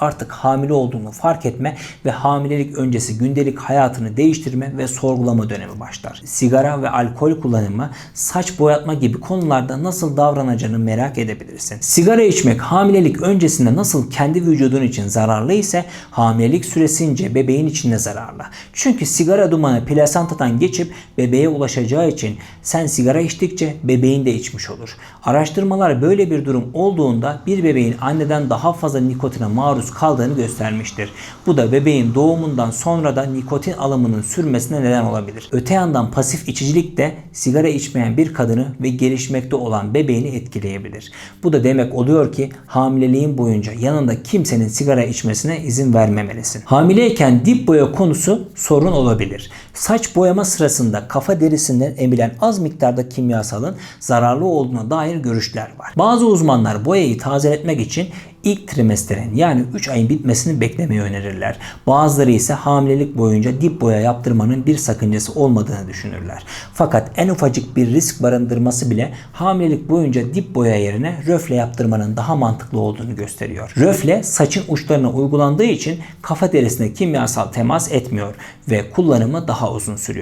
artık hamile olduğunu fark etme ve hamilelik öncesi gündelik hayatını değiştirme ve sorgulama dönemi başlar. Sigara ve alkol kullanımı, saç boyatma gibi konularda nasıl davranacağını merak edebilirsin. Sigara içmek hamilelik öncesinde nasıl kendi vücudun için zararlı ise hamilelik süresince bebeğin için de zararlı. Çünkü sigara dumanı plasantadan geçip bebeğe ulaşacağı için sen sigara içtikçe bebeğin de içmiş olur. Araştırmalar böyle bir durum olduğunda bir bebeğin anneden daha fazla nikotine maruz kaldığını göstermiştir. Bu da bebeğin doğumundan sonra da nikotin alımının sürmesine neden olabilir. Öte yandan pasif içicilik de sigara içmeyen bir kadını ve gelişmekte olan bebeğini etkileyebilir. Bu da demek oluyor ki hamileliğin boyunca yanında kimsenin sigara içmesine izin vermemelisin. Hamileyken dip boya konusu sorun olabilir. Saç boyama sırasında kafa derisinden emilen az miktarda kimyasalın zararlı olduğuna dair görüşler var. Bazı uzmanlar boyayı tazeletmek için ilk trimesterin yani 3 ayın bitmesini beklemeyi önerirler. Bazıları ise hamilelik boyunca dip boya yaptırmanın bir sakıncası olmadığını düşünürler. Fakat en ufacık bir risk barındırması bile hamilelik boyunca dip boya yerine röfle yaptırmanın daha mantıklı olduğunu gösteriyor. Röfle saçın uçlarına uygulandığı için kafa derisine kimyasal temas etmiyor ve kullanımı daha uzun sürüyor.